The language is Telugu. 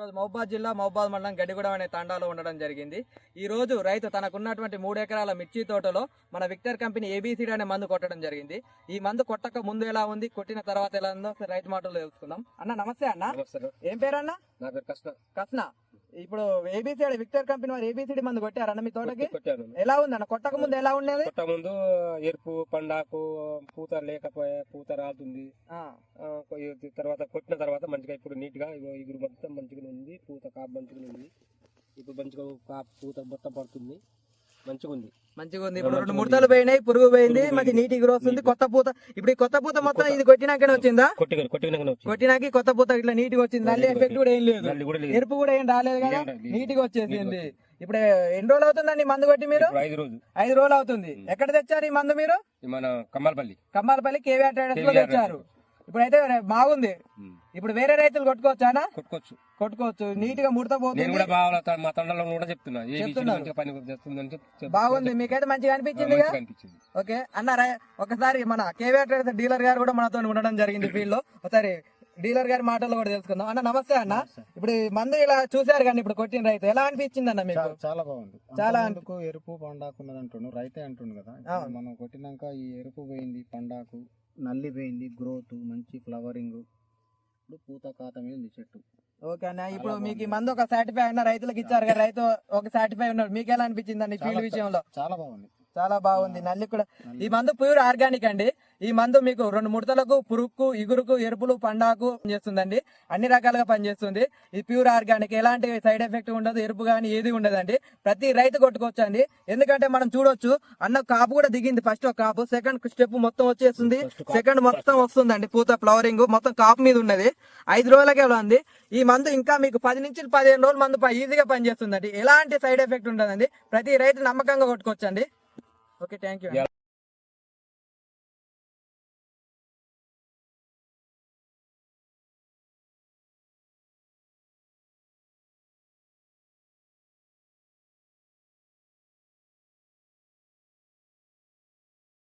ఈరోజు మహబాద్ జిల్లా మహబాద్ మండలం గడిగూడెం అనే తాండాలో ఉండడం జరిగింది. ఈ రోజు రైతు తనకున్నటువంటి మూడు ఎకరాల మిర్చి తోటలో మన విక్టర్ కంపెనీ ఏబీసీడీ అనే మందు కొట్టడం జరిగింది. ఈ మందు కొట్టక ముందు ఎలా ఉంది కొట్టిన తర్వాత ఎలా ఉందో రైతు మాటలు తెలుసుకుందాం. అన్న నమస్తే అన్న. ఏం పేరు అన్న నా పేరు కృష్ణ. కస్న ఇప్పుడు ఏబీసీడీ విక్టర్ కంపెనీ వారు ఏబీసీడీ మందు కొట్టారన్న మీ తోటకి? కొట్టాను ఎలా ఉందన్న? కొట్టక ముందు ఎలా ఉండేది? కొట్ట ముందు ఎరుపు పండాకు పూత లేకపోయే పూత రాలుతుంది. తర్వాత కొట్టిన తర్వాత మంచిగా ఇప్పుడు నీట్గా ఇగో ఇగురు మొత్తం మంచిగా ఉంది పూత కాపు మంచిగా ఉంది. ఇప్పుడు మంచిగా కాపు పూత మొత్తం పడుతుంది. మంచిగా ఉంది మంచిగా ఉంది ఇప్పుడు రెండు ముడతలు పోయినాయి పురుగు పోయింది మంచి. నీటి గ్రోత్ ఉంది కొత్త పూత. ఇప్పుడు ఈ కొత్త పూత మొత్తం ఇది కొట్టినాకనే వచ్చిందా? కొట్టినాకి కొత్త పూత ఇట్లా నీట్గా వచ్చింది నీట్గా ఎఫెక్ట్ కూడా ఏం లేదు. ఎరుపు కూడా ఏం రాలేదు కదా. నీట్గా వచ్చేసింది. ఇప్పుడు ఎన్ని రోజులు అవుతుందండి మందు కొట్టి మీరు? ఐదు రోజు ఐదు రోజులు అవుతుంది. ఎక్కడ తెచ్చారు ఈ మందు మీరు? మన కమ్మలపల్లి. కమ్మాలపల్లి కేవీఆర్ ట్రేడర్స్లో తెచ్చారు. ఇప్పుడైతే బాగుంది. ఇప్పుడు వేరే రైతులు కొట్టుకోవచ్చానా కొట్టుకోవచ్చు. కొట్టుకోవచ్చు. నీట్గా ముడత నేను పోతుంది కూడా బాగా మా కూడా చెప్తున్నా. ఏ. మంచిగా పని చేస్తుందని బాగుంది. మీకైతే మంచిగా అనిపించింది మంచిగా అనిపించింది. ఓకే. అన్నారా ఒకసారి మన కేవీఆర్ ట్రేడర్స్ డీలర్ గారు కూడా మనతో ఉండడం జరిగింది ఫీల్డ్లో ఒకసారి డీలర్ గారి మాటల్లో కూడా తెలుసుకుందాం. అన్న నమస్తే అన్న. ఇప్పుడు ఈ మందు ఇలా చూసారు కానీ ఇప్పుడు కొట్టిన రైతు ఎలా అనిపించింది అన్న మీకు? చా- చాలా బాగుంది. చాలా అందుకు ఎరుపు పండాకు ఉన్నది అంటుండు. రైతే అంటుండు కదా. ఇప్పుడు అవును. మనం కొట్టినాక ఈ ఎరుపు పోయింది పండాకు. నల్లి పోయింది గ్రోత్ మంచి ఫ్లవరింగ్ ఇప్పుడు పూత కాత మీద ఉంది చెట్టు. ఓకే అన్న ఇప్పుడు మీకు ఈ. మందు ఒక సాటిఫై అన్న రైతులకు ఇచ్చారు కదా రైతు ఒక సాటిఫై ఉన్నాడు. మీకు ఎలా అనిపించింది అండి ఫీల్డ్ విషయంలో? చాలా బాగుంది. చాలా బాగుంది. నల్లి కూడా ఈ మందు ప్యూర్ ఆర్గానిక్ అండి. ఈ మందు మీకు రెండు ముడతలకు పురుగుకు ఇగురుకు ఎరుపులు పండాకు చేస్తుందండి అన్ని రకాలుగా పనిచేస్తుంది. ఇది ప్యూర్ ఆర్గానిక్. ఎలాంటి సైడ్ ఎఫెక్ట్ ఉండదు ఎరుపు కానీ ఏది ఉండదండి. ప్రతి రైతు కొట్టుకోవచ్చు అండి ఎందుకంటే మనం చూడొచ్చు అన్న కాపు కూడా దిగింది ఫస్ట్ ఒక కాపు. సెకండ్ స్టెప్ మొత్తం వచ్చేస్తుంది. సెకండ్ మొత్తం వస్తుందండి. పూత ఫ్లవరింగ్ మొత్తం కాపు మీద ఉన్నది. ఐదు రోజులకే ఉంది ఈ మందు ఇంకా మీకు పది నుంచి పదిహేను రోజులు మందు ఈజీగా పనిచేస్తుందండి. ఎలాంటి సైడ్ ఎఫెక్ట్ ఉండదండి. ప్రతి రైతు నమ్మకంగా కొట్టుకోవచ్చండి ఓకే థ్యాంక్ యూ